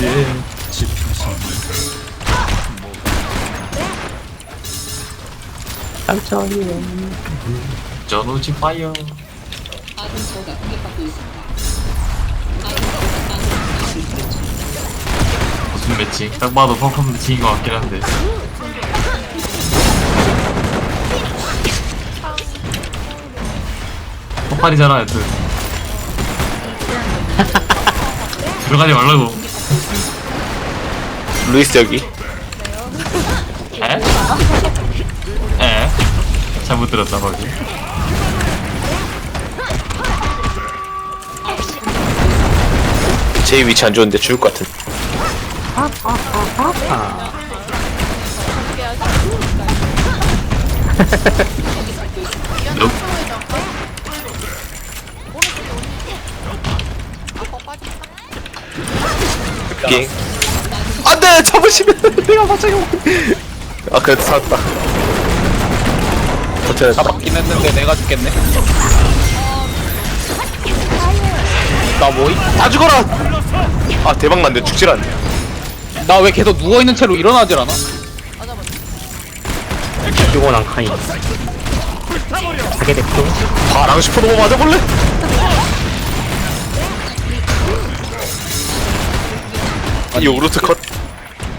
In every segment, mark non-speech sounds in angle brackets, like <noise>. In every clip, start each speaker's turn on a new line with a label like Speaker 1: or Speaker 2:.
Speaker 1: 예, 집중성.
Speaker 2: 천천히
Speaker 1: 전우지 파이어. 무슨 매치? 딱 봐도 펑펑 매치인 것 같긴 한데. 폭발이잖아, 여튼. <laughs> 들어가지 말라고.
Speaker 3: 루이스 여기
Speaker 1: 에? 에? 잘못 들었다, 거기.
Speaker 3: 제 위치 안 좋은데 죽을 것 같은 <laughs> <laughs> 비행 안돼 잡으시면 내가 갑자기 아 그래도 살았다 버텨냈다
Speaker 4: 잡았긴 했는데 내가 죽겠네. 나 뭐이?
Speaker 3: 다 죽어라 아 대박 난데 죽질 않네
Speaker 4: 나 왜 계속 누워 있는 채로 일어나질 않아?
Speaker 2: 피곤한 카인 하게 됐죠
Speaker 3: 바랑 슈퍼노 맞아볼래? 이 오르트 컷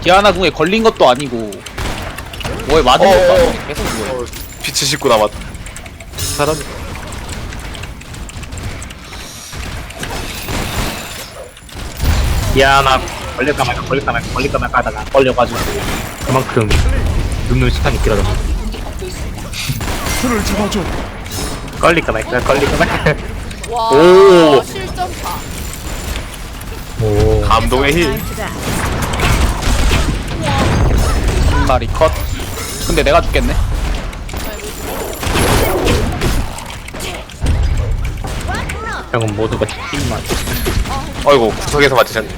Speaker 4: 디아나 궁에 걸린 것도 아니고 뭐에 맞은
Speaker 3: 어,
Speaker 4: 것도
Speaker 3: 어,
Speaker 4: 아니고 계속 누워.
Speaker 3: 어, 빛이 씻고 남았다 사람
Speaker 2: 야나 걸릴까 말까 걸릴까 말까 걸릴까 말까 하다가 걸려가지고 그만큼 눕는 시간이 길어졌어
Speaker 5: 술을 잡아줘.
Speaker 2: 걸릴까 말까 걸릴까 말까
Speaker 6: 와
Speaker 3: 오.
Speaker 6: 실점파
Speaker 2: 오
Speaker 3: 감동의
Speaker 4: 힐한 마리 컷. 근데 내가 죽겠네.
Speaker 2: 형은 모두가 힘만
Speaker 3: 어이구 구석에서 맞으셨네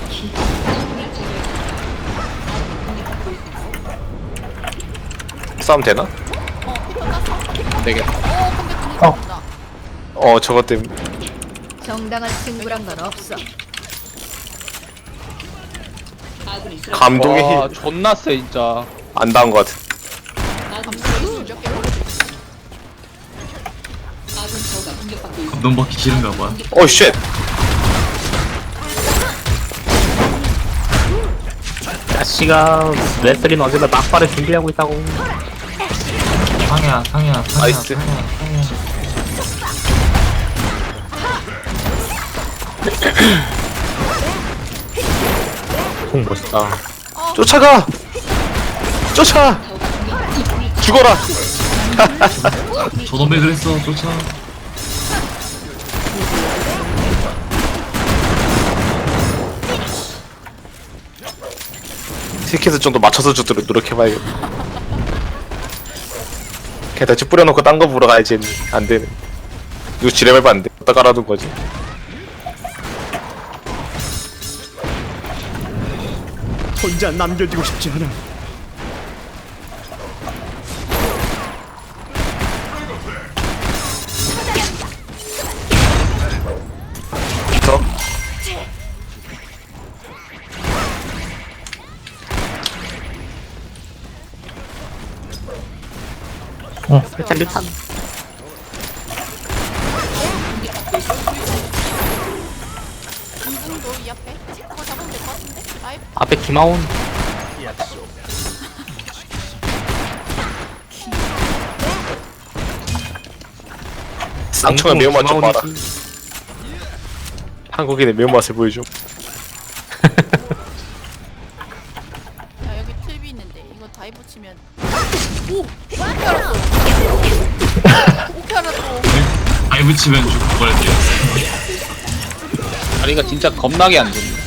Speaker 3: 싸움 되나?
Speaker 4: 안 되겠다.
Speaker 6: 어 분위기 어.
Speaker 3: 어 저것 때문에
Speaker 6: 정당한 승부란 건 없어
Speaker 3: 감동의 와힐 <laughs>
Speaker 4: 존나 세 진짜.
Speaker 3: 안 닿은 것 같아
Speaker 1: 감동 받기 싫은가 봐.
Speaker 3: 어쉣
Speaker 2: 자식아 레슬링 언제나 막발을 준비하고 있다고
Speaker 1: 상이야, 상이야, 상이야.
Speaker 3: 나이스.
Speaker 1: 상이야, 상이야. <clears throat>
Speaker 2: 총 멋있다.
Speaker 3: 쫓아가! 쫓아! 죽어라! <laughs>
Speaker 1: 저놈이 그랬어, 쫓아.
Speaker 3: 티켓을 좀 더 맞춰서 주도록 노력해봐야겠다. 게다가 뿌려놓고 딴 거 보러 가야지. 안 되네 이거 지뢰밟으면 안돼. 어디다 깔아둔 거지
Speaker 5: 혼자 남겨지고 싶지 않아.
Speaker 3: 더.
Speaker 2: 어. 일단 일단
Speaker 6: 공중도 이 앞에 그거 잡으면 될 것 같은데
Speaker 2: 김하온?
Speaker 3: 쌍청의 매운맛 좀 봐라. 한국인의 매운맛을 보여줘.
Speaker 6: 야 여기 틀비 있는데. 이거 다이브 치면. 오! 어떻게 알았어. 어떻게 알았어.
Speaker 1: 아이 붙이면 죽을 뻔했대요.
Speaker 4: 다리가 진짜 겁나게 안 좋네.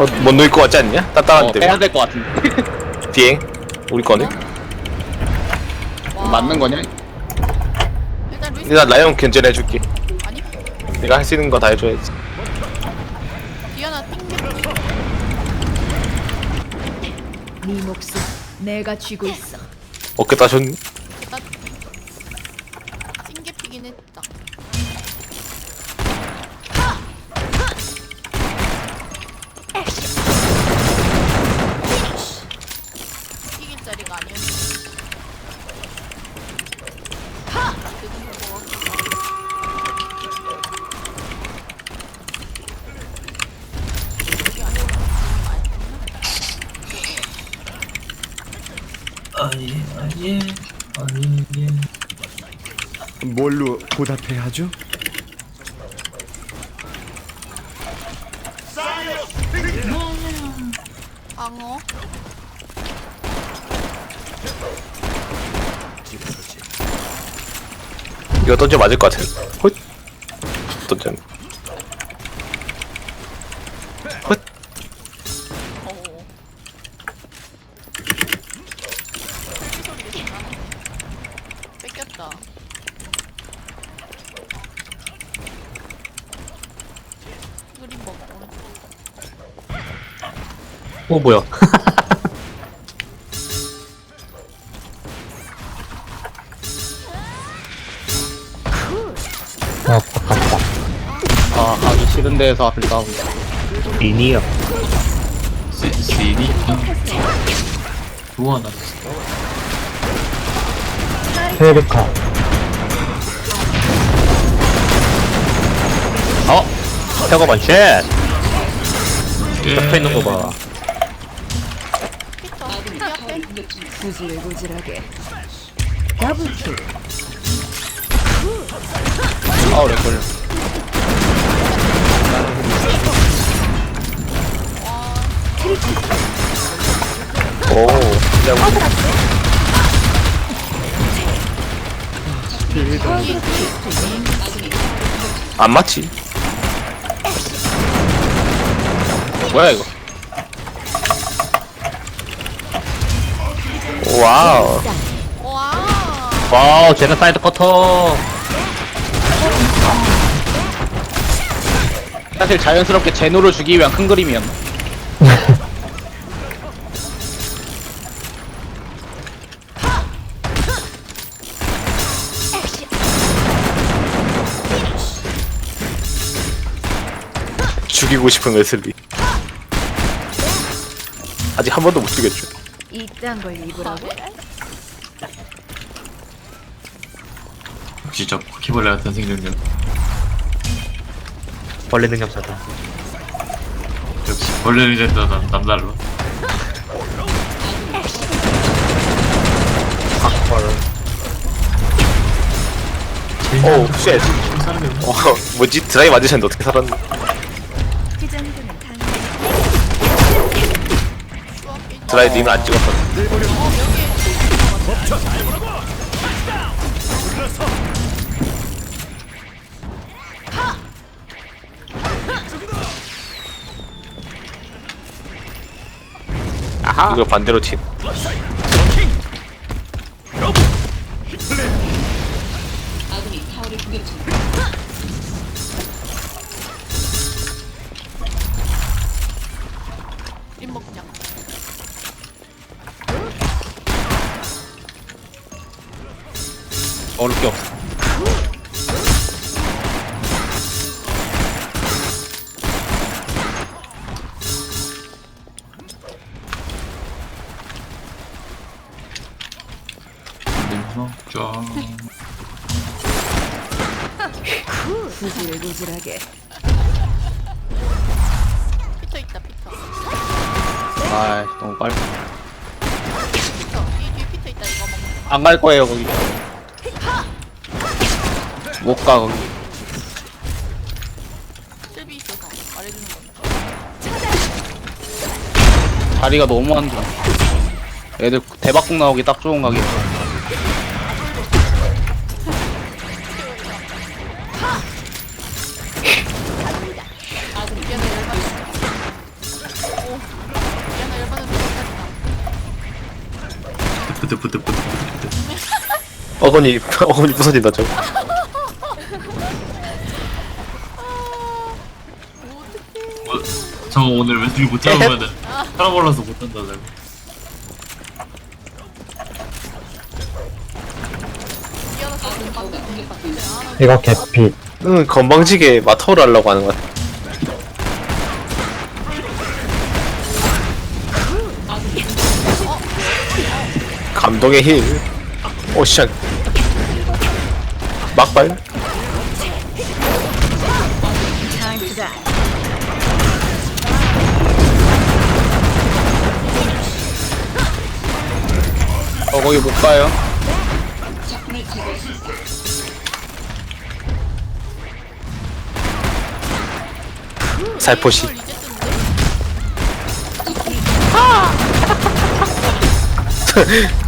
Speaker 3: 어, 못 놓을 것 같지 않냐?
Speaker 4: 어,
Speaker 3: 단단한데
Speaker 4: 빼야 될 것 같은데. <laughs>
Speaker 3: 비행 우리 거네
Speaker 4: 맞는 거냐?
Speaker 6: 일단 루이스
Speaker 3: 일단 라이온 견제해줄게
Speaker 6: 아니
Speaker 3: 내가 할 수 있는 거 다 해줘야지
Speaker 6: 디아나 핑계
Speaker 7: 네 목숨 내가 쥐고 있어.
Speaker 3: 어깨 따셨니?
Speaker 5: 뭘로 보답해야 하죠?
Speaker 6: 방어.
Speaker 3: 이거 던져 맞을 것 같아. 헛. 던져.
Speaker 6: 어. 헬기 소리가 좀 나네. 뺏겼다. 그림 먹어. 오른쪽.
Speaker 2: 어 뭐야?
Speaker 4: 아 가기 싫은 데에서 앞을 싸운다
Speaker 2: 리니어.
Speaker 1: 시, 시리 좋아 나
Speaker 2: 페르카. 어? 태거 반쉣! 옆에 있는 거 봐.
Speaker 6: 피터. 이 앞에.
Speaker 7: 구질구질하게 더블킬
Speaker 4: 아우 렉걸려
Speaker 3: 오. 그냥 안 맞지?
Speaker 4: 뭐야 이거
Speaker 3: 와우.
Speaker 6: 와.
Speaker 2: 와우, 제너사이드 커터.
Speaker 4: 사실 자연스럽게 제노를 주기 위한 큰 그림이었나
Speaker 3: 죽이고 싶은 웨슬리. 아직 한 번도 못 죽였죠.
Speaker 7: 이딴 걸 입으라고?
Speaker 1: 역시 저 바퀴벌레 같은 생존력
Speaker 2: 벌레 능력자다.
Speaker 1: 역시 벌레를 잡다 남, 남달라
Speaker 3: 오, 쉣. 어, 뭐지? 드라이 맞으셨는데 어떻게 살았나?
Speaker 7: 그
Speaker 3: 드라이 님을 안 찍었어. 아하. 이거 반대로 친.
Speaker 6: 먹자
Speaker 7: 구질구질하게
Speaker 6: 피터 있다. 피터.
Speaker 4: 아 너무 빨리
Speaker 6: 피터. 이 뒤에 피터 있다. 이거 먹는 거.
Speaker 4: 안갈 거예요 거기 못 가 거기
Speaker 6: 있어서 말해주는.
Speaker 4: 자리가 너무 안 좋아 애들 대박국 나오기 딱 좋은 가게
Speaker 1: 뿌드
Speaker 3: 어건이, <laughs> 어건이 부서진다, 저거.
Speaker 1: 어, 저거 오늘 웨슬리 못 잡으면은 사람 올라서 못 한다
Speaker 6: 미안하다.
Speaker 2: 이거 개피.
Speaker 3: 응 건방지게 마터를 하려고 하는 것 같아 감동의 힘 오션 막발.
Speaker 4: 어 거기 못 가요
Speaker 3: 살포시? <laughs>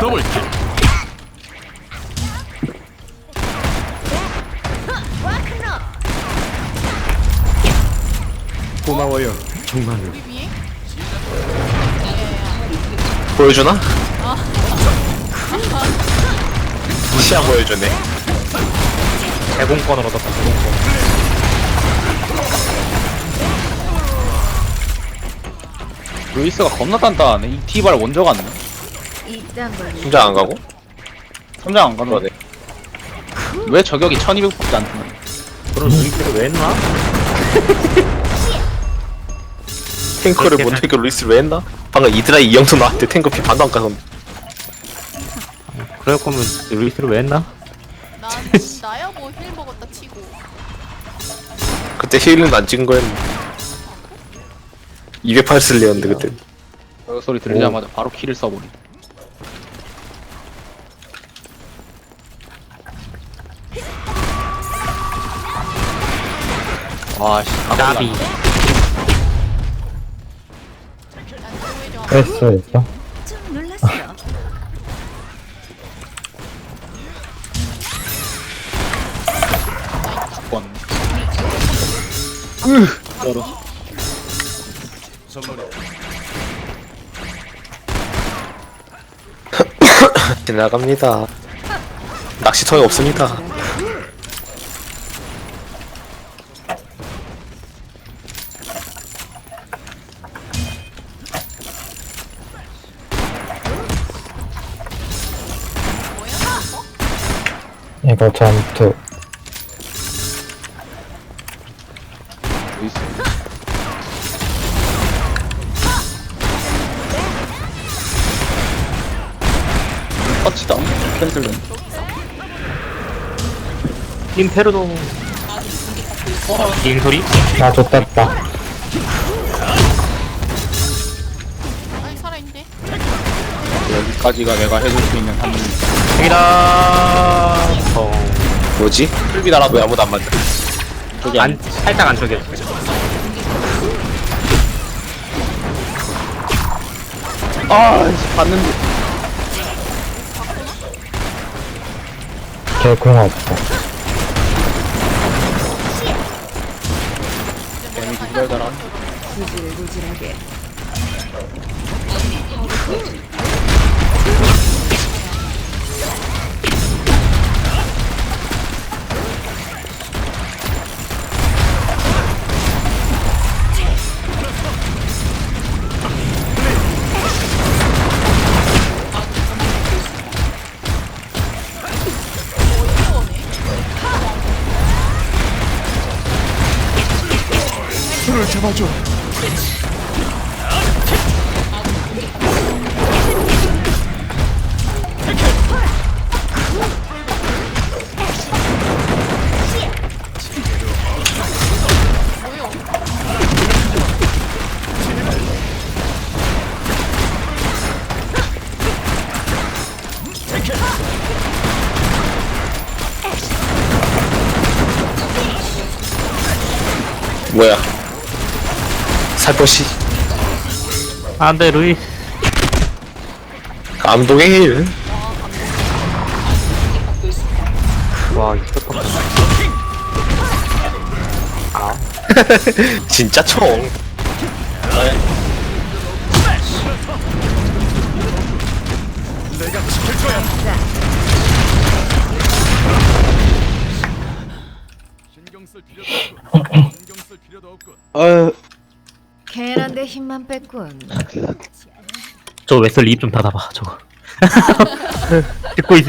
Speaker 5: 더블킬. 고마워요. 정말로.
Speaker 3: 보여주나? 시야 보여주네
Speaker 2: 대공권을 얻었다, 대공권.
Speaker 4: 루이스가 겁나 단단하네 이 티발 먼저 갔네
Speaker 7: 걸
Speaker 3: 혼자 안 가고?
Speaker 4: 3장 안 가네
Speaker 3: 그러네
Speaker 4: 왜 저격이 1200밖에 안 뜨나
Speaker 2: 그런 루이스를 왜 했나? <laughs>
Speaker 3: 탱커를
Speaker 2: 그렇게
Speaker 3: 못해고 루이스를 왜 했나? 방금 이드라이 이영도 나한테 탱커 피 반도 안 가서
Speaker 2: 그럴 거면 루이스를 왜 했나?
Speaker 6: 난 나야 뭐 힐 먹었다 치고.
Speaker 3: 그때 힐링도 안 찍은 거였는데 208 쓸려였는데 그때
Speaker 4: 저격 소리 들리자마자 바로 키를 써버리 와씨
Speaker 2: 나비. 했어, 했어.
Speaker 7: 좀 놀랐어.
Speaker 4: 죽었네 <laughs>
Speaker 3: 지나갑니다 낚시통이 없습니다
Speaker 2: 이거 전투.
Speaker 4: 터치다 캔슬된
Speaker 2: 임페르노. 긴 소리?
Speaker 8: 아, 좋됐다.
Speaker 4: 까지가 내가 해줄 수 있는 한
Speaker 2: 여기다. 어.
Speaker 3: 뭐지?
Speaker 4: 풀비 달아도
Speaker 3: 왜 아무도 안 맞아
Speaker 4: 저기
Speaker 2: 안, 살짝 안쪽에.
Speaker 4: 아 봤는데
Speaker 8: 개공 없어.
Speaker 4: 괜히 기다려라
Speaker 7: 구질구질하게.
Speaker 5: 잡아줘.
Speaker 3: 뭐야 살포시
Speaker 2: 안 돼, 루이스.
Speaker 3: 감동의 힐
Speaker 2: 와, 이거 또. <laughs>
Speaker 3: 진짜 총.
Speaker 5: 신경 쓸 필요도 없고 신경 쓸 필요도 없고.
Speaker 4: 아유
Speaker 7: 괜한데 힘만 뺐군.
Speaker 2: 저 웨슬리 입 좀 닫아봐, 저거. <laughs> 듣고 있